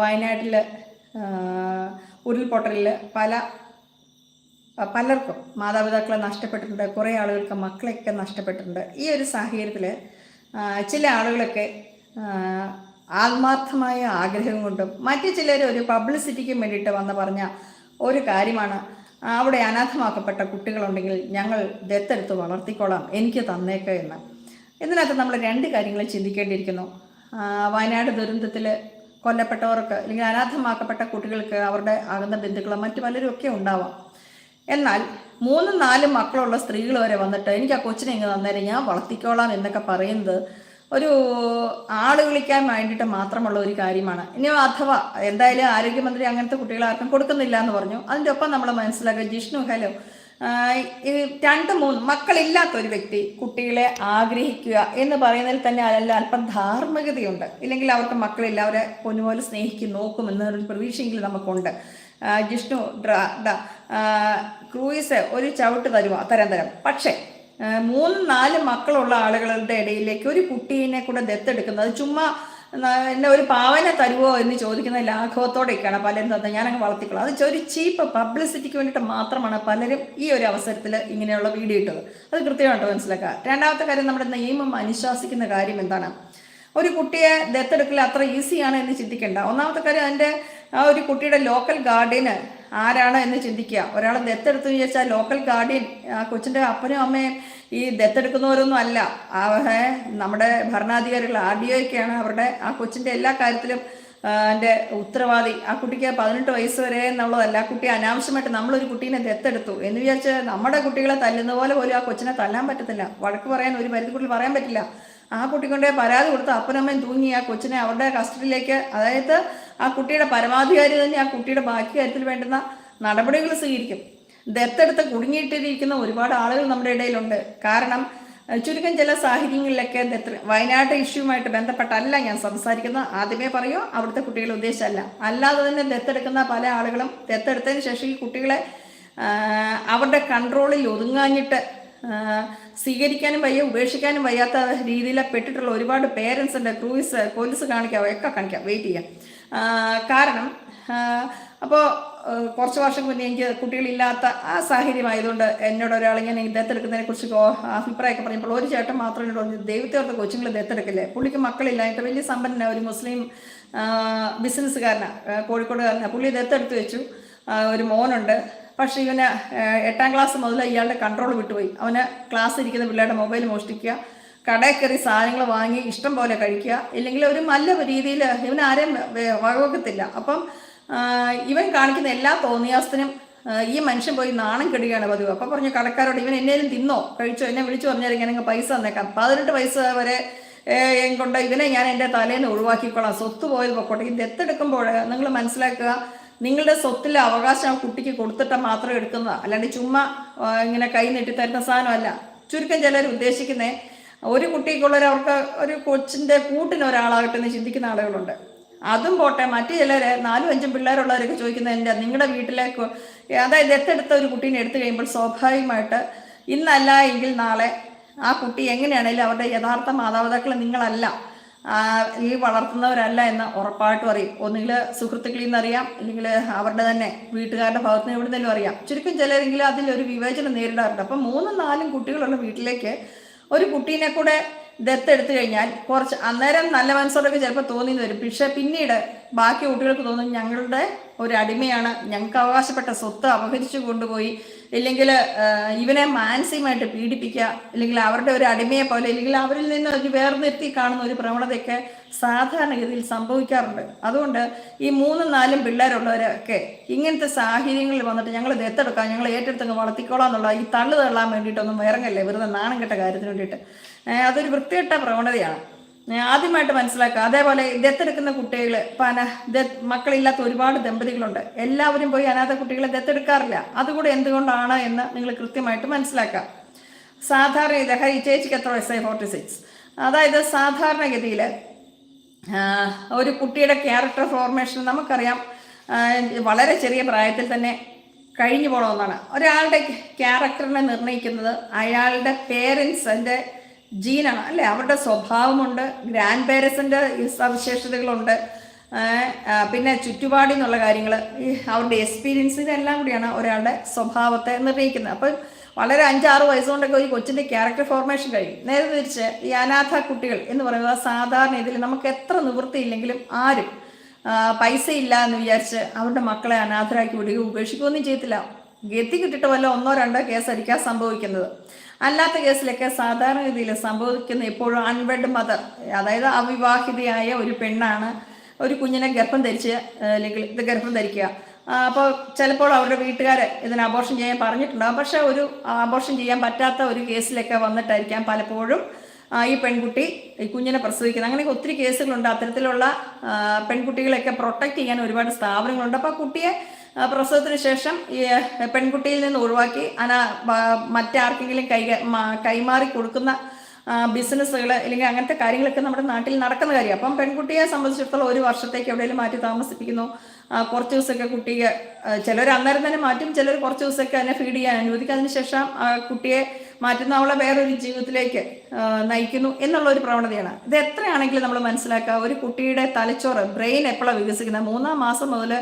വയനാട്ടിൽ ഉരുൾപൊട്ടലിൽ പല പലർക്കും മാതാപിതാക്കളെ നഷ്ടപ്പെട്ടിട്ടുണ്ട് കുറേ ആളുകൾക്ക് മക്കളെയൊക്കെ നഷ്ടപ്പെട്ടിട്ടുണ്ട്. ഈ ഒരു സാഹചര്യത്തിൽ ചില ആളുകളൊക്കെ ആത്മാർത്ഥമായ ആഗ്രഹം കൊണ്ടും മറ്റു ചിലർ ഒരു പബ്ലിസിറ്റിക്കും വേണ്ടിയിട്ട് വന്ന് പറഞ്ഞ ഒരു കാര്യമാണ് അവിടെ അനാഥമാക്കപ്പെട്ട കുട്ടികളുണ്ടെങ്കിൽ ഞങ്ങൾ ദത്തെടുത്ത് വളർത്തിക്കോളാം എനിക്ക് തന്നേക്ക എന്ന്. ഇതിനകത്ത് നമ്മൾ രണ്ട് കാര്യങ്ങൾ ചിന്തിക്കേണ്ടിയിരിക്കുന്നു. വയനാട് ദുരന്തത്തിൽ കൊല്ലപ്പെട്ടവർക്ക് അല്ലെങ്കിൽ അനാഥമാക്കപ്പെട്ട കുട്ടികൾക്ക് അവരുടെ അകന്ന ബന്ധുക്കളോ മറ്റു പലരും ഒക്കെ ഉണ്ടാവാം. എന്നാൽ മൂന്നും നാലും മക്കളുള്ള സ്ത്രീകൾ വരെ വന്നിട്ട് എനിക്ക് ആ കൊച്ചിനെ ഇങ്ങ് തന്നേരം ഞാൻ വളർത്തിക്കോളാം എന്നൊക്കെ പറയുന്നത് ഒരു ആൾ വിളിക്കാൻ വേണ്ടിയിട്ട് മാത്രമുള്ള ഒരു കാര്യമാണ്. ഇനി അഥവാ എന്തായാലും ആരോഗ്യമന്ത്രി അങ്ങനത്തെ കുട്ടികളെ ആർക്കും കൊടുക്കുന്നില്ല എന്ന് പറഞ്ഞു. അതിന്റെ ഒപ്പം നമ്മൾ മനസ്സിലാക്കുക ജിഷ്ണു ഹലോ രണ്ട് മൂന്ന് മക്കളില്ലാത്ത ഒരു വ്യക്തി കുട്ടികളെ ആഗ്രഹിക്കുക എന്ന് പറയുന്നതിൽ തന്നെ അതിൽ അല്പം ധാർമ്മികതയുണ്ട്. ഇല്ലെങ്കിൽ അവർക്ക് മക്കളില്ല അവരെ പൊന്നുപോലെ സ്നേഹിക്കും നോക്കും എന്നൊരു പ്രതീക്ഷയെങ്കിലും നമുക്കുണ്ട്. ജിഷ്ണു ക്രൂയിസ് ഒരു ചവിട്ട് തരുമോ? തരാൻ തരാം. പക്ഷേ മൂന്ന് നാല് മക്കളുള്ള ആളുകളുടെ ഇടയിലേക്ക് ഒരു കുട്ടീനെ കൂടെ ദത്തെടുക്കുന്നത് ചുമ്മാ എന്നെ ഒരു പാവനെ തരുവോ എന്ന് ചോദിക്കുന്ന ലാഘവത്തോടെയൊക്കെയാണ് പലരും തന്നെ ഞാനങ്ങ് വളർത്തിക്കൊള്ളാം. അത് ഒരു ചീപ്പ് പബ്ലിസിറ്റിക്ക് വേണ്ടിയിട്ട് മാത്രമാണ് പലരും ഈ ഒരു അവസരത്തിൽ ഇങ്ങനെയുള്ള വീഡിയോ ഇട്ടത്. അത് കൃത്യമായിട്ട് മനസ്സിലാക്കുക. രണ്ടാമത്തെ കാര്യം നമ്മുടെ നിയമം അനുശാസിക്കുന്ന കാര്യം എന്താണ്? ഒരു കുട്ടിയെ ദത്തെടുക്കൽ അത്ര ഈസിയാണ് എന്ന് ചിന്തിക്കേണ്ട. ഒന്നാമത്തെ കാര്യം അതിന്റെ ആ ഒരു കുട്ടിയുടെ ലോക്കൽ ഗാർഡിയന് ആരാണ് എന്ന് ചിന്തിക്കുക. ഒരാൾ ദത്തെടുത്തു വിചാരിച്ചാൽ ലോക്കൽ ഗാർഡിയൻ കൊച്ചിന്റെ അപ്പനും അമ്മയും ഈ ദത്തെടുക്കുന്നവരൊന്നും അല്ല. നമ്മുടെ ഭരണാധികാരികൾ ആർ ഡി ഒക്കെയാണ് അവരുടെ ആ കൊച്ചിന്റെ എല്ലാ കാര്യത്തിലും എന്റെ ഉത്തരവാദി. ആ കുട്ടിക്ക് പതിനെട്ട് വയസ്സ് വരെ എന്നുള്ളതല്ല. ആ കുട്ടി അനാവശ്യമായിട്ട് നമ്മളൊരു കുട്ടീനെ ദത്തെടുത്തു എന്ന് വിചാരിച്ച് നമ്മുടെ കുട്ടികളെ തല്ലുന്ന പോലെ പോലും ആ കൊച്ചിനെ തല്ലാൻ പറ്റത്തില്ല. വഴക്ക് പറയാൻ ഒരു പരിധിക്കുള്ളിൽ പറയാൻ പറ്റില്ല. ആ കുട്ടിക്കൊണ്ടേ പരാതി കൊടുത്ത് അപ്പനമ്മയും തൂങ്ങി ആ കൊച്ചിനെ അവരുടെ കസ്റ്റഡിയിലേക്ക്. അതായത് ആ കുട്ടിയുടെ പരമാധികാരി തന്നെ ആ കുട്ടിയുടെ ബാക്കി കാര്യത്തിൽ വേണ്ടുന്ന നടപടികൾ സ്വീകരിക്കും. ദത്തെടുത്ത് കുടുങ്ങിയിട്ടിരിക്കുന്ന ഒരുപാട് ആളുകൾ നമ്മുടെ ഇടയിലുണ്ട്. കാരണം ചുരുക്കം ചില സാഹചര്യങ്ങളിലൊക്കെ ദത്ത് വയനാട് ഇഷ്യൂമായിട്ട് ബന്ധപ്പെട്ടല്ല ഞാൻ സംസാരിക്കുന്നത്. ആദ്യമേ പറയൂ അവിടുത്തെ കുട്ടികളെ ഉദ്ദേശമല്ല. അല്ലാതെ തന്നെ ദത്തെടുക്കുന്ന പല ആളുകളും ദത്തെടുത്തതിന് ശേഷം ഈ കുട്ടികളെ അവരുടെ കൺട്രോളിൽ ഒതുങ്ങാഞ്ഞിട്ട് സ്വീകരിക്കാനും വയ്യ ഉപേക്ഷിക്കാനും വയ്യാത്ത രീതിയിൽ പെട്ടിട്ടുള്ള ഒരുപാട് പേരൻസ് ഉണ്ട് ക്രൂയിസ് പോലീസ് കാണിക്കാം ഒക്കെ കാണിക്കാം വെയിറ്റ് ചെയ്യാം. കാരണം അപ്പോൾ കുറച്ച് വർഷം മുന്നേ എനിക്ക് കുട്ടികളില്ലാത്ത ആ സാഹചര്യമായതുകൊണ്ട് എന്നോട് ഒരാൾ ഇങ്ങനെ ദത്തെടുക്കുന്നതിനെ കുറിച്ച് അഭിപ്രായമൊക്കെ പറഞ്ഞപ്പോൾ ഒരു ചേട്ടൻ മാത്രം എന്നോട് പറഞ്ഞു ദൈവത്തെ ഓർത്ത് കൊച്ചുങ്ങൾ ദത്തെടുക്കില്ലേ? പുള്ളിക്ക് മക്കളില്ല എന്നിട്ട് വലിയ സമ്പന്ന ഒരു മുസ്ലിം ബിസിനസ്സുകാരനാണ് കോഴിക്കോടുകാരനാണ് പുള്ളി ദത്തെടുത്ത് വെച്ചു ഒരു മോനുണ്ട് പക്ഷേ ഇവന് എട്ടാം ക്ലാസ് മുതൽ ഇയാളുടെ കൺട്രോൾ വിട്ടുപോയി. അവന് ക്ലാസ് ഇരിക്കുന്ന പിള്ളേരുടെ മൊബൈൽ മോഷ്ടിക്കുക കടയിൽ കയറി സാധനങ്ങൾ വാങ്ങി ഇഷ്ടം പോലെ കഴിക്കുക ഇല്ലെങ്കിൽ ഒരു നല്ല രീതിയിൽ ഇവൻ ആരെയും വകവെക്കത്തില്ല. അപ്പം ഇവൻ കാണിക്കുന്ന എല്ലാ തോന്നിയാസത്തിനും ഈ മനുഷ്യൻ പോയി നാണം കെടുകയാണ് പതിവ്. അപ്പം പറഞ്ഞു കടക്കാരോട് ഇവൻ എന്നേലും തിന്നോ? കഴിച്ചോ? എന്നെ വിളിച്ചു പറഞ്ഞാൽ ഇങ്ങനെ പൈസ തന്നേക്കാം. പതിനെട്ട് പൈസ വരെ കൊണ്ട് ഇവനെ ഞാൻ എന്റെ തലേന്ന് ഒഴിവാക്കിക്കോളാം. സ്വത്ത് പോയത് പൊക്കോട്ടെ. ഈ ദത്തെടുക്കുമ്പോൾ നിങ്ങൾ മനസ്സിലാക്കുക നിങ്ങളുടെ സ്വത്തിലെ അവകാശം കുട്ടിക്ക് കൊടുത്തിട്ട് മാത്രം എടുക്കുന്നതാ. അല്ലാണ്ട് ചുമ്മാ ഇങ്ങനെ കൈ നീട്ടി തരുന്ന സാധനമല്ല. ചുരുക്കം ചിലർ ഉദ്ദേശിക്കുന്നത് ഒരു കുട്ടിക്കുള്ളവർ അവർക്ക് ഒരു കൊച്ചിന്റെ കൂട്ടിന് ഒരാളാകട്ടെ എന്ന് ചിന്തിക്കുന്ന ആളുകളുണ്ട്. അതും പോട്ടെ മറ്റു ചിലർ നാലും അഞ്ചും പിള്ളേരുള്ളവരൊക്കെ ചോദിക്കുന്നത് എന്റെ നിങ്ങളുടെ വീട്ടിലേക്ക് അതായത് എത്തെടുത്ത ഒരു കുട്ടീനെ എടുത്തു കഴിയുമ്പോൾ സ്വാഭാവികമായിട്ട് ഇന്നല്ല എങ്കിൽ നാളെ ആ കുട്ടി എങ്ങനെയാണെങ്കിലും അവരുടെ യഥാർത്ഥ മാതാപിതാക്കൾ നിങ്ങളല്ല. ഈ വളർത്തുന്നവരല്ല എന്ന് ഉറപ്പായിട്ടും അറിയും. ഒന്നുകിൽ സുഹൃത്തുക്കളിൽ നിന്നറിയാം അല്ലെങ്കിൽ അവരുടെ തന്നെ വീട്ടുകാരുടെ ഭാഗത്ത് നിന്ന് എവിടുന്നെങ്കിലും അറിയാം. ചുരുക്കം ചിലരെങ്കിലും അതിലൊരു വിവേചനം നേരിടാറുണ്ട്. അപ്പം മൂന്നും നാലും കുട്ടികളുള്ള വീട്ടിലേക്ക് ഒരു കുട്ടീനെ കൂടെ ദത്തെടുത്തു കഴിഞ്ഞാൽ കുറച്ച് അന്നേരം നല്ല മനസ്സോടൊക്കെ ചിലപ്പോൾ തോന്നി വരും. പക്ഷെ പിന്നീട് ബാക്കി കുട്ടികൾക്ക് തോന്നും ഞങ്ങളുടെ ഒരു അടിമയാണ്. ഞങ്ങൾക്ക് അവകാശപ്പെട്ട സ്വത്ത് അപഹരിച്ചു കൊണ്ടുപോയി. ഇല്ലെങ്കിൽ ഇവനെ മാനസികമായിട്ട് പീഡിപ്പിക്കുക. അല്ലെങ്കിൽ അവരുടെ ഒരു അടിമയെ പോലെ അല്ലെങ്കിൽ അവരിൽ നിന്ന് ഒരു വേർനിർത്തി കാണുന്ന ഒരു പ്രവണതയൊക്കെ സാധാരണഗതിയിൽ സംഭവിക്കാറുണ്ട്. അതുകൊണ്ട് ഈ മൂന്നും നാലും പിള്ളേരുള്ളവരൊക്കെ ഇങ്ങനത്തെ സാഹചര്യങ്ങളിൽ വന്നിട്ട് ഞങ്ങൾ ദത്തെടുക്കാം ഞങ്ങൾ ഏറ്റെടുത്തങ്ങ് വളർത്തിക്കോളാം എന്നുള്ള ഈ തള്ളു തള്ളാൻ വേണ്ടിയിട്ടൊന്നും ഇറങ്ങല്ലേ വെറുതെ നാണം കെട്ട കാര്യത്തിന് വേണ്ടിയിട്ട്. അതൊരു വൃത്തികെട്ട പ്രവണതയാണ്. ആദ്യമായിട്ട് മനസ്സിലാക്കുക. അതേപോലെ ദത്തെടുക്കുന്ന കുട്ടികൾ പന മക്കളില്ലാത്ത ഒരുപാട് ദമ്പതികളുണ്ട്. എല്ലാവരും പോയി അനാഥ കുട്ടികളെ ദത്തെടുക്കാറില്ല. അതുകൂടെ എന്തുകൊണ്ടാണ് എന്ന് നിങ്ങൾ കൃത്യമായിട്ട് മനസ്സിലാക്കുക. സാധാരണ ഇത് ഹരി ചേച്ചിക്ക് എത്ര വയസ്സായി? ഫോർട്ടി സിക്സ് അതായത് സാധാരണഗതിയിൽ ഒരു കുട്ടിയുടെ ക്യാരക്ടർ ഫോർമേഷൻ നമുക്കറിയാം. വളരെ ചെറിയ പ്രായത്തിൽ തന്നെ കഴിഞ്ഞു പോകണമെന്നാണ് ഒരാളുടെ ക്യാരക്ടറിനെ നിർണയിക്കുന്നത് അയാളുടെ പേരൻസിന്റെ ജീനാണ്. അല്ലേ? അവരുടെ സ്വഭാവമുണ്ട് ഗ്രാൻഡ് പേരൻസിന്റെ സവിശേഷതകളുണ്ട്. പിന്നെ ചുറ്റുപാടിൽ നിന്നുള്ള കാര്യങ്ങൾ അവരുടെ എക്സ്പീരിയൻസ് ഇതെല്ലാം കൂടിയാണ് ഒരാളുടെ സ്വഭാവത്തെ നിർണയിക്കുന്നത്. അപ്പം വളരെ അഞ്ചാറ് വയസ്സുകൊണ്ടൊക്കെ ഒരു കൊച്ചിന്റെ ക്യാരക്ടർ ഫോർമേഷൻ കഴിയും നേരെ തിരിച്ച് ഈ അനാഥ കുട്ടികൾ എന്ന് പറയുന്നത് സാധാരണ ഇതിൽ നമുക്ക് എത്ര നിവൃത്തിയില്ലെങ്കിലും ആരും പൈസ ഇല്ല എന്ന് വിചാരിച്ച് അവരുടെ മക്കളെ അനാഥരാക്കി വിടുകയോ ഉപേക്ഷിക്കുകയൊന്നും ചെയ്യത്തില്ല. ഗതി കിട്ടിട്ട് വല്ല ഒന്നോ രണ്ടോ കേസായിരിക്കാം സംഭവിക്കുന്നത്. അല്ലാത്ത കേസിലൊക്കെ സാധാരണ രീതിയിൽ സംഭവിക്കുന്ന എപ്പോഴും അൺവെഡ് മദർ അതായത് അവിവാഹിതയായ ഒരു പെണ്ണാണ് ഒരു കുഞ്ഞിനെ ഗർഭം ധരിച്ച് അല്ലെങ്കിൽ ഇത് ഗർഭം ധരിക്കുക. അപ്പോൾ ചിലപ്പോൾ അവരുടെ വീട്ടുകാർ ഇതിന് അബോർഷൻ ചെയ്യാൻ പറഞ്ഞിട്ടുണ്ടാകും പക്ഷെ ഒരു അബോർഷൻ ചെയ്യാൻ പറ്റാത്ത ഒരു കേസിലൊക്കെ വന്നിട്ടായിരിക്കാം പലപ്പോഴും ഈ പെൺകുട്ടി ഈ കുഞ്ഞിനെ പ്രസവിക്കുന്നത്. അങ്ങനെയൊക്കെ ഒത്തിരി കേസുകളുണ്ട്. അത്തരത്തിലുള്ള പെൺകുട്ടികളെയൊക്കെ പ്രൊട്ടക്റ്റ് ചെയ്യാൻ ഒരുപാട് സ്ഥാപനങ്ങളുണ്ട്. അപ്പോൾ ആ കുട്ടിയെ പ്രസവത്തിന് ശേഷം ഈ പെൺകുട്ടിയിൽ നിന്ന് ഒഴിവാക്കി അന മറ്റാർക്കെങ്കിലും കൈ കൈമാറി കൊടുക്കുന്ന ബിസിനസ്സുകൾ അല്ലെങ്കിൽ അങ്ങനത്തെ കാര്യങ്ങളൊക്കെ നമ്മുടെ നാട്ടിൽ നടക്കുന്ന കാര്യം അപ്പം പെൺകുട്ടിയെ സംബന്ധിച്ചിടത്തോളം ഒരു വർഷത്തേക്ക് എവിടെയെങ്കിലും മാറ്റി താമസിപ്പിക്കുന്നു. കുറച്ച് ദിവസമൊക്കെ കുട്ടിയെ ചിലർ അന്നേരം തന്നെ മാറ്റും ചിലർ കുറച്ച് ദിവസമൊക്കെ അതിനെ ഫീഡ് ചെയ്യാൻ അനുവദിക്കും. അതിനുശേഷം കുട്ടിയെ മാറ്റുന്ന അവളെ വേറൊരു ജീവിതത്തിലേക്ക് നയിക്കുന്നു എന്നുള്ള ഒരു പ്രവണതയാണ്. ഇത് എത്രയാണെങ്കിലും നമ്മൾ മനസ്സിലാക്കുക ഒരു കുട്ടിയുടെ തലച്ചോറ് ബ്രെയിൻ എപ്പോഴാണ് വികസിക്കുന്നത്? മൂന്നാം മാസം മുതൽ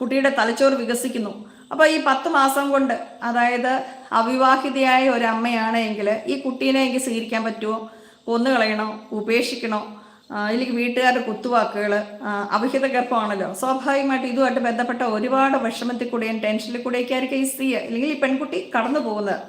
കുട്ടിയുടെ തലച്ചോറ് വികസിക്കുന്നു. അപ്പോൾ ഈ പത്ത് മാസം കൊണ്ട് അതായത് അവിവാഹിതയായ ഒരു അമ്മയാണ് എങ്കിൽ ഈ കുട്ടീനെ എനിക്ക് സ്വീകരിക്കാൻ പറ്റുമോ കൊന്നു കളയണോ? ഉപേക്ഷിക്കണോ? അല്ലെങ്കിൽ വീട്ടുകാരുടെ കുത്തുവാക്കുകൾ അവിഹിത ഗർഭമാണല്ലോ. സ്വാഭാവികമായിട്ട് ഇതുമായിട്ട് ബന്ധപ്പെട്ട ഒരുപാട് വിഷമത്തിൽ കൂടെയും ടെൻഷനിൽ കൂടെയൊക്കെ ആയിരിക്കും ഈ സ്ത്രീ അല്ലെങ്കിൽ ഈ പെൺകുട്ടി കടന്നു പോകുന്നത്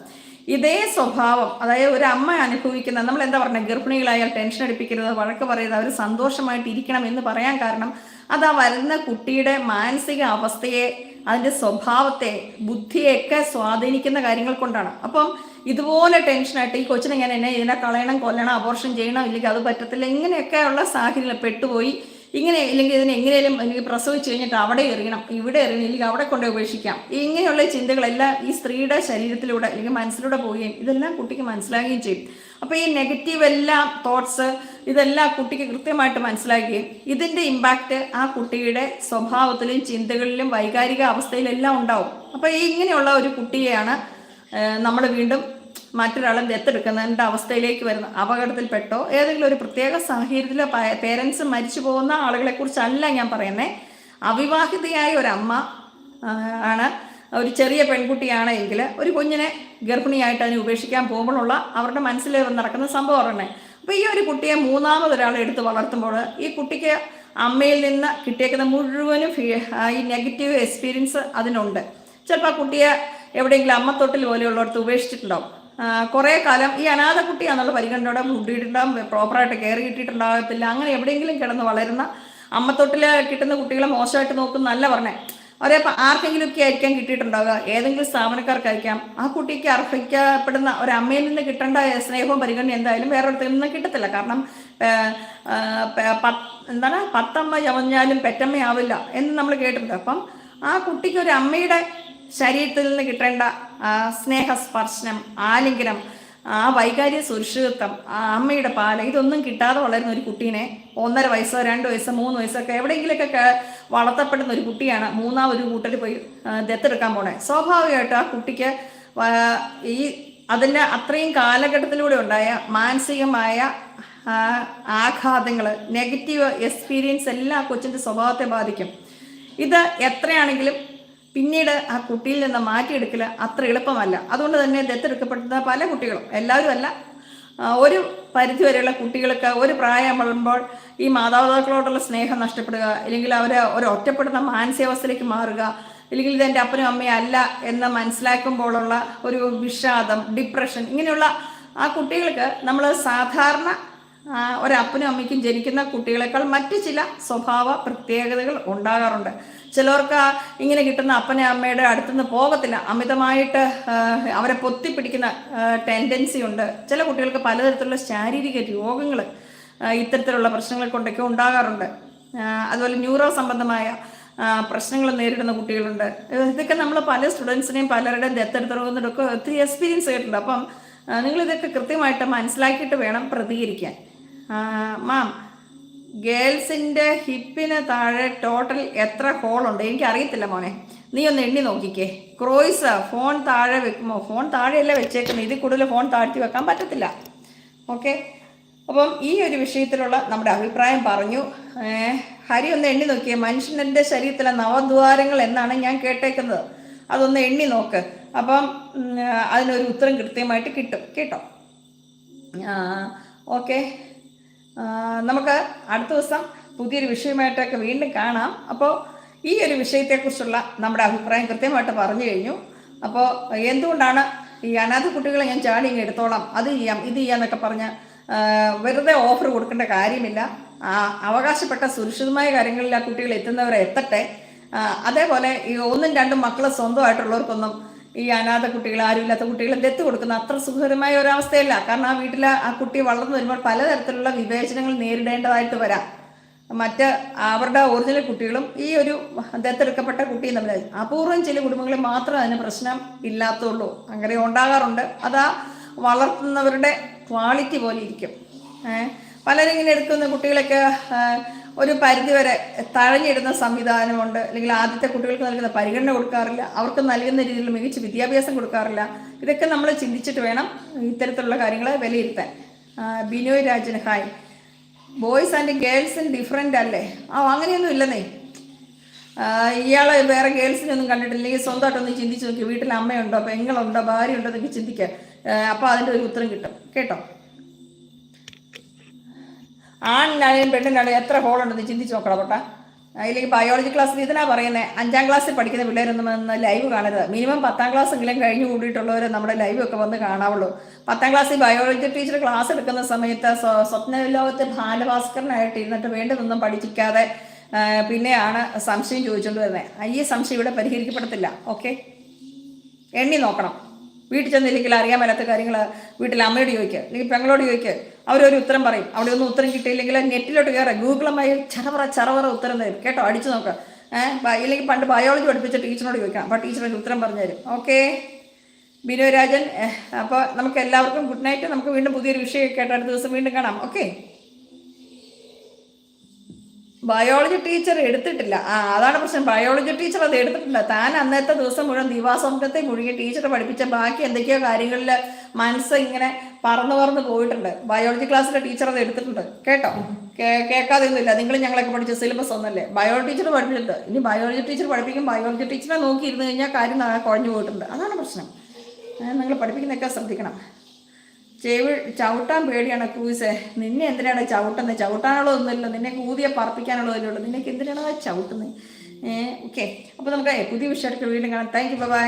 ഇതേ സ്വഭാവം അതായത് ഒരു അമ്മ അനുഭവിക്കുന്ന നമ്മൾ എന്താ പറഞ്ഞ ഗർഭിണികളായാൽ ടെൻഷൻ അടിപ്പിക്കരുത് വഴക്ക് പറയരുത് അവർ സന്തോഷമായിട്ട് ഇരിക്കണം എന്ന് പറയാൻ കാരണം അത് ആ വരുന്ന കുട്ടിയുടെ മാനസിക അവസ്ഥയെ അതിന്റെ സ്വഭാവത്തെ ബുദ്ധിയൊക്കെ സ്വാധീനിക്കുന്ന കാര്യങ്ങൾ കൊണ്ടാണ്. അപ്പം ഇതുപോലെ ടെൻഷനായിട്ട് ഈ കൊച്ചിനെ ഞാൻ എന്നെ ഇതിനെ കളയണം കൊല്ലണം അബോർഷൻ ചെയ്യണം ഇല്ലെങ്കിൽ അത് പറ്റത്തില്ല ഇങ്ങനെയൊക്കെയുള്ള സാഹചര്യത്തിൽ പെട്ടുപോയി. ഇങ്ങനെ ഇല്ലെങ്കിൽ ഇതിനെ എങ്ങനെയും എനിക്ക് പ്രസവിച്ചു കഴിഞ്ഞിട്ട് അവിടെ എറിയണം ഇവിടെ എറിയണം ഇല്ലെങ്കിൽ അവിടെ കൊണ്ട് ഉപേക്ഷിക്കാം. ഇങ്ങനെയുള്ള ചിന്തകളെല്ലാം ഈ സ്ത്രീയുടെ ശരീരത്തിലൂടെ അല്ലെങ്കിൽ മനസ്സിലൂടെ പോവുകയും ഇതെല്ലാം കുട്ടിക്ക് മനസ്സിലാകുകയും ചെയ്യും. അപ്പോൾ ഈ നെഗറ്റീവ് എല്ലാം തോട്ട്സ് ഇതെല്ലാം കുട്ടിക്ക് കൃത്യമായിട്ട് മനസ്സിലാക്കുകയും ഇതിന്റെ ഇമ്പാക്റ്റ് ആ കുട്ടിയുടെ സ്വഭാവത്തിലും ചിന്തകളിലും വൈകാരിക അവസ്ഥയിലെല്ലാം ഉണ്ടാവും. അപ്പോൾ ഈ ഇങ്ങനെയുള്ള ഒരു കുട്ടിയെയാണ് നമ്മൾ വീണ്ടും മറ്റൊരാളെ ദത്തെടുക്കുന്നതിന്റെ അവസ്ഥയിലേക്ക് വരുന്ന അപകടത്തിൽപ്പെട്ടോ ഏതെങ്കിലും ഒരു പ്രത്യേക സാഹചര്യത്തിൽ പേരൻസ് മരിച്ചു പോകുന്ന ആളുകളെ കുറിച്ചല്ല ഞാൻ പറയുന്നത് അവിവാഹിതയായ ഒരമ്മ ആണ് ഒരു ചെറിയ പെൺകുട്ടിയാണ് എങ്കിൽ ഒരു കുഞ്ഞിനെ ഗർഭിണിയായിട്ട് അതിനെ ഉപേക്ഷിക്കാൻ പോകുമ്പോഴുള്ള അവരുടെ മനസ്സിൽ നടക്കുന്ന സംഭവം പറഞ്ഞേ അപ്പോൾ ഈ ഒരു കുട്ടിയെ മൂന്നാമതൊരാൾ എടുത്ത് വളർത്തുമ്പോൾ ഈ കുട്ടിക്ക് അമ്മയിൽ നിന്ന് കിട്ടിയേക്കുന്ന മുഴുവനും ഈ നെഗറ്റീവ് എക്സ്പീരിയൻസ് അതിനുണ്ട്. ചിലപ്പോൾ ആ കുട്ടിയെ എവിടെയെങ്കിലും അമ്മത്തൊട്ടിൽ പോലെയുള്ളവർക്ക് ഉപേക്ഷിച്ചിട്ടുണ്ടാവും. കുറേ കാലം ഈ അനാഥ കുട്ടിയാണെന്നുള്ള പരിഗണനയോടെ ഫുഡ് പ്രോപ്പറായിട്ട് കെയർ കിട്ടിയിട്ടുണ്ടാകത്തില്ല അങ്ങനെ എവിടെയെങ്കിലും കിടന്ന് വളരുന്ന അമ്മത്തൊട്ടിൽ കിട്ടുന്ന കുട്ടികളെ മോശമായിട്ട് നോക്കുന്നല്ല പറഞ്ഞേ. അവരെ ആർക്കെങ്കിലും ആർക്കെങ്കിലുമൊക്കെ ആയിരിക്കാം കിട്ടിയിട്ടുണ്ടാവുക. ഏതെങ്കിലും സ്ഥാപനക്കാർക്കായിരിക്കാം. ആ കുട്ടിക്ക് അർഹിക്കപ്പെടുന്ന ഒരു അമ്മയിൽ നിന്ന് കിട്ടേണ്ട സ്നേഹവും പരിഗണന എന്തായാലും വേറൊരിടത്തിൽ നിന്ന് കിട്ടത്തില്ല. കാരണം എന്താണ്? പത്തമ്മ ചമഞ്ഞാലും പെറ്റമ്മയാവില്ല എന്ന് നമ്മൾ കേട്ടിട്ടുണ്ട്. അപ്പം ആ കുട്ടിക്ക് ഒരു അമ്മയുടെ ശരീരത്തിൽ നിന്ന് കിട്ടേണ്ട സ്നേഹസ്പർശനം ആലിംഗനം ആ വൈകാരിക സുരക്ഷിതത്വം ആ അമ്മയുടെ പാല ഇതൊന്നും കിട്ടാതെ വളരുന്ന ഒരു കുട്ടീനെ ഒന്നര വയസ്സോ രണ്ട് വയസ്സോ മൂന്ന് വയസ്സൊക്കെ എവിടെയെങ്കിലുമൊക്കെ വളർത്തപ്പെടുന്ന ഒരു കുട്ടിയാണ് മൂന്നാമൊരു കൂട്ടർ പോയി ദത്തെടുക്കാൻ പോണേ. സ്വാഭാവികമായിട്ടും ആ കുട്ടിക്ക് ഈ അതിന്റെ അത്രയും കാലഘട്ടത്തിലൂടെ ഉണ്ടായ മാനസികമായ ആഘാതങ്ങൾ നെഗറ്റീവ് എക്സ്പീരിയൻസ് എല്ലാം കൊച്ചിന്റെ സ്വഭാവത്തെ ബാധിക്കും. ഇത് എത്രയാണെങ്കിലും പിന്നീട് ആ കുട്ടിയിൽ നിന്ന് മാറ്റിയെടുക്കൽ അത്ര എളുപ്പമല്ല. അതുകൊണ്ട് തന്നെ ദത്തെടുക്കപ്പെടുന്ന പല കുട്ടികളും എല്ലാവരും അല്ല ഒരു പരിധിവരെയുള്ള കുട്ടികൾക്ക് ഒരു പ്രായം പ്രായമാകുമ്പോൾ ഈ മാതാപിതാക്കളോടുള്ള സ്നേഹം നഷ്ടപ്പെടുക അല്ലെങ്കിൽ അവർ ഒരു ഒറ്റപ്പെടുന്ന മാനസികാവസ്ഥയിലേക്ക് മാറുക അല്ലെങ്കിൽ ഇതെന്റെ അപ്പനും അമ്മയും അല്ല എന്ന് മനസ്സിലാക്കുമ്പോഴുള്ള ഒരു വിഷാദം ഡിപ്രഷൻ ഇങ്ങനെയുള്ള ആ കുട്ടികൾക്ക് നമ്മൾ സാധാരണ ഒരപ്പനും അമ്മയ്ക്കും ജനിക്കുന്ന കുട്ടികളെക്കാൾ മറ്റ് ചില സ്വഭാവ പ്രത്യേകതകൾ ഉണ്ടാകാറുണ്ട്. ചിലവർക്ക് ഇങ്ങനെ കിട്ടുന്ന അപ്പനെ അമ്മയുടെ അടുത്തുനിന്ന് പോകത്തില്ല. അമിതമായിട്ട് അവരെ പൊത്തിപ്പിടിക്കുന്ന ടെൻഡൻസി ഉണ്ട്. ചില കുട്ടികൾക്ക് പലതരത്തിലുള്ള ശാരീരിക രോഗങ്ങൾ ഇത്തരത്തിലുള്ള പ്രശ്നങ്ങൾ കൊണ്ടൊക്കെ ഉണ്ടാകാറുണ്ട്. അതുപോലെ ന്യൂറോ സംബന്ധമായ പ്രശ്നങ്ങൾ നേരിടുന്ന കുട്ടികളുണ്ട്. ഇതൊക്കെ നമ്മൾ പല സ്റ്റുഡൻസിനെയും പലരുടെയും ദത്തെടുത്തിറങ്ങുന്നതൊക്കെ ഒത്തിരി എക്സ്പീരിയൻസ് ചെയ്തിട്ടുണ്ട് അപ്പം നിങ്ങളിതൊക്കെ കൃത്യമായിട്ട് മനസ്സിലാക്കിയിട്ട് വേണം പ്രതികരിക്കാൻ. മാം ഗേൾസിന്റെ ഹിപ്പിന് താഴെ ടോട്ടൽ എത്ര ഹോളുണ്ട് എനിക്ക് അറിയത്തില്ല മോനെ. നീ ഒന്ന് എണ്ണി നോക്കിക്കേ. ക്രോയ്സ് ഫോൺ താഴെ വെക്കുമോ? ഫോൺ താഴെയല്ല വെച്ചേക്കുന്നത്? ഇതിൽ കൂടുതൽ ഫോൺ താഴ്ത്തി വെക്കാൻ പറ്റത്തില്ല. ഓക്കെ അപ്പം ഈ ഒരു വിഷയത്തിലുള്ള നമ്മുടെ അഭിപ്രായം പറഞ്ഞു. ഹരി ഒന്ന് എണ്ണി നോക്കിയേ. മനുഷ്യന്റെ ശരീരത്തിലെ നവദ്വാരങ്ങൾ എന്നാണ് ഞാൻ കേട്ടേക്കുന്നത്. അതൊന്ന് എണ്ണി നോക്ക്. അപ്പം അതിനൊരു ഉത്തരം കൃത്യമായിട്ട് കിട്ടും. കേട്ടോ? ഓക്കെ നമുക്ക് അടുത്ത ദിവസം പുതിയൊരു വിഷയമായിട്ടൊക്കെ വീണ്ടും കാണാം. അപ്പോൾ ഈ ഒരു വിഷയത്തെക്കുറിച്ചുള്ള നമ്മുടെ അഭിപ്രായം കൃത്യമായിട്ട് പറഞ്ഞു കഴിഞ്ഞു. അപ്പോൾ എന്തുകൊണ്ടാണ് ഈ അനാഥ കുട്ടികളെ ഞാൻ ചാടി ഇങ്ങ് എടുത്തോളാം? അത് ചെയ്യാം ഇത് ചെയ്യാന്നൊക്കെ പറഞ്ഞ് വെറുതെ ഓഫർ കൊടുക്കേണ്ട കാര്യമില്ല. അവകാശപ്പെട്ട സുരക്ഷിതമായ കാര്യങ്ങളിൽ ആ കുട്ടികൾ എത്തുന്നവരെ എത്തട്ടെ. അതേപോലെ ഈ ഒന്നും രണ്ടും മക്കൾ സ്വന്തമായിട്ടുള്ളവർക്കൊന്നും ഈ അനാഥ കുട്ടികൾ ആരുമില്ലാത്ത കുട്ടികളെ ദത്ത് കൊടുക്കുന്ന അത്ര സുഖകരമായ ഒരവസ്ഥയല്ല. കാരണം ആ വീട്ടിൽ ആ കുട്ടി വളർന്നു വരുമ്പോൾ പലതരത്തിലുള്ള വിവേചനങ്ങൾ നേരിടേണ്ടതായിട്ട് വരാം. മറ്റ് അവരുടെ ഒറിജിനൽ കുട്ടികളും ഈ ഒരു ദത്തെടുക്കപ്പെട്ട കുട്ടിയും തമ്മിൽ അപൂർവം ചില കുടുംബങ്ങളിൽ മാത്രം അതിന് പ്രശ്നം ഇല്ലാത്തുള്ളൂ. അങ്ങനെ ഉണ്ടാകാറുണ്ട്. അതാ വളർത്തുന്നവരുടെ ക്വാളിറ്റി പോലെ ഇരിക്കും. പലരും എടുക്കുന്ന കുട്ടികളൊക്കെ ആ, ഒരു പരിധിവരെ തഴഞ്ഞിടുന്ന സംവിധാനമുണ്ട്. അല്ലെങ്കിൽ ആദ്യത്തെ കുട്ടികൾക്ക് നൽകുന്ന പരിഗണന കൊടുക്കാറില്ല. അവർക്ക് നൽകുന്ന രീതിയിൽ മികച്ച വിദ്യാഭ്യാസം കൊടുക്കാറില്ല. ഇതൊക്കെ നമ്മൾ ചിന്തിച്ചിട്ട് വേണം ഇത്തരത്തിലുള്ള കാര്യങ്ങൾ വിലയിരുത്താൻ. Binoy Rajan hi. Boys and ഗേൾസും different അല്ലേ? ആ അങ്ങനെയൊന്നും ഇല്ലെന്നേ. ഇയാളെ വേറെ ഗേൾസിനൊന്നും കണ്ടിട്ടില്ലെങ്കിൽ സ്വന്തമായിട്ടൊന്ന് ചിന്തിച്ച് നോക്കി. വീട്ടിൽ അമ്മയുണ്ടോ? പെങ്ങളുണ്ടോ? ഭാര്യയുണ്ടോ? എന്നൊക്കെ ചിന്തിക്കുക അപ്പോൾ അതിന്റെ ഒരു ഉത്തരം കിട്ടും. കേട്ടോ? ആണിനാണെങ്കിലും പെണ്ണിനാണെങ്കിലും എത്ര ഹോളുണ്ടെന്ന് ചിന്തിച്ച് നോക്കണം പൊട്ടാ. അതിലേക്ക് ബയോളജി ക്ലാസ്സിൽ ഇതിനാ പറയുന്നത് അഞ്ചാം ക്ലാസ്സിൽ പഠിക്കുന്ന പിള്ളേരൊന്നും വന്ന് ലൈവ് കാണരുത്. മിനിമം പത്താം ക്ലാസ് എങ്കിലും കഴിഞ്ഞ് കൂടിയിട്ടുള്ളവർ നമ്മുടെ ലൈവ് ഒക്കെ വന്ന് കാണാവുള്ളൂ. പത്താം ക്ലാസ്സിൽ ബയോളജി ടീച്ചർ ക്ലാസ് എടുക്കുന്ന സമയത്ത് സ്വ- സ്വപ്ന ലോകത്തെ ബാലഭാസ്കരനായിട്ട് ഇരുന്നിട്ട് വേണ്ടതൊന്നും പഠിപ്പിക്കാതെ പിന്നെയാണ് സംശയം ചോദിച്ചുകൊണ്ട് വരുന്നത് ഈ സംശയം ഇവിടെ പരിഹരിക്കപ്പെടത്തില്ല. ഓക്കെ എണ്ണി നോക്കണം. വീട്ടിൽ ചെന്നില്ലെങ്കിൽ അറിയാൻ മേലാത്ത കാര്യങ്ങൾ വീട്ടിൽ അമ്മയോട് ചോദിക്കുക അല്ലെങ്കിൽ പെങ്ങളോട് ചോദിക്കുക. അവരൊരു ഉത്തരം പറയും. അവിടെ ഒന്നും ഉത്തരം കിട്ടിയില്ലെങ്കിൽ നെറ്റിലോട്ട് കയറുക. ഗൂഗിളുമായി ചറവറ ചറവറ ഉത്തരം തരും. കേട്ടോ? അടിച്ചു നോക്കുക. ഏഹ് ഇല്ലെങ്കിൽ പണ്ട് ബയോളജി പഠിപ്പിച്ച ടീച്ചറിനോട് ചോദിക്കാം. അപ്പോൾ ടീച്ചർ ഉത്തരം പറഞ്ഞു തരും. ഓക്കെ? ബിനോരാജൻ അപ്പോൾ നമുക്ക് എല്ലാവർക്കും ഗുഡ് നൈറ്റ്. നമുക്ക് വീണ്ടും പുതിയൊരു വിഷയമൊക്കെ ആയിട്ട് അടുത്ത ദിവസം വീണ്ടും കാണാം. ഓക്കെ? ബയോളജി ടീച്ചർ എടുത്തിട്ടില്ല. ആ അതാണ് പ്രശ്നം. ബയോളജി ടീച്ചർ അത് എടുത്തിട്ടില്ല. താൻ അന്നത്തെ ദിവസം മുഴുവൻ ദിവാസ്വപ്നത്തെ മുഴുകി ടീച്ചർ പഠിപ്പിച്ച ബാക്കി എന്തൊക്കെയോ കാര്യങ്ങളിൽ മനസ്സ് ഇങ്ങനെ പറന്ന് പറന്ന് പോയിട്ടുണ്ട്. ബയോളജി ക്ലാസ്സിലെ ടീച്ചർ അത് എടുത്തിട്ടുണ്ട്. കേട്ടോ? കേൾക്കാതെയൊന്നുമില്ല നിങ്ങൾ ഞങ്ങളൊക്കെ പഠിച്ച സിലബസ് ഒന്നല്ലേ? ബയോളജി ടീച്ചർ പഠിപ്പിച്ചിട്ടുണ്ട്. ഇനി ബയോളജി ടീച്ചർ പഠിപ്പിക്കും. ബയോളജി ടീച്ചറെ നോക്കി ഇരുന്ന് കഴിഞ്ഞാൽ കാര്യം കുഴഞ്ഞു പോയിട്ടുണ്ട്. അതാണ് പ്രശ്നം. നിങ്ങൾ പഠിപ്പിക്കുന്നതൊക്കെ ശ്രദ്ധിക്കണം. ചെവി ചവിട്ടാൻ പേടിയാണ് ക്രൂസേ നിന്നെ എന്തിനാണ് ചവിട്ടുന്നത് ചവിട്ടാനുള്ള ഒന്നുമില്ല നിന്നെ കൂതിയെ പറപ്പിക്കാനുള്ള ഉള്ളൂ നിനക്ക് എന്തിനാണ് ചവിട്ടുന്നത് ഏഹ് ഓക്കെ. അപ്പോൾ നമുക്ക് പുതിയ വിഷയമായിട്ട് വീണ്ടും കാണാം. Thank you by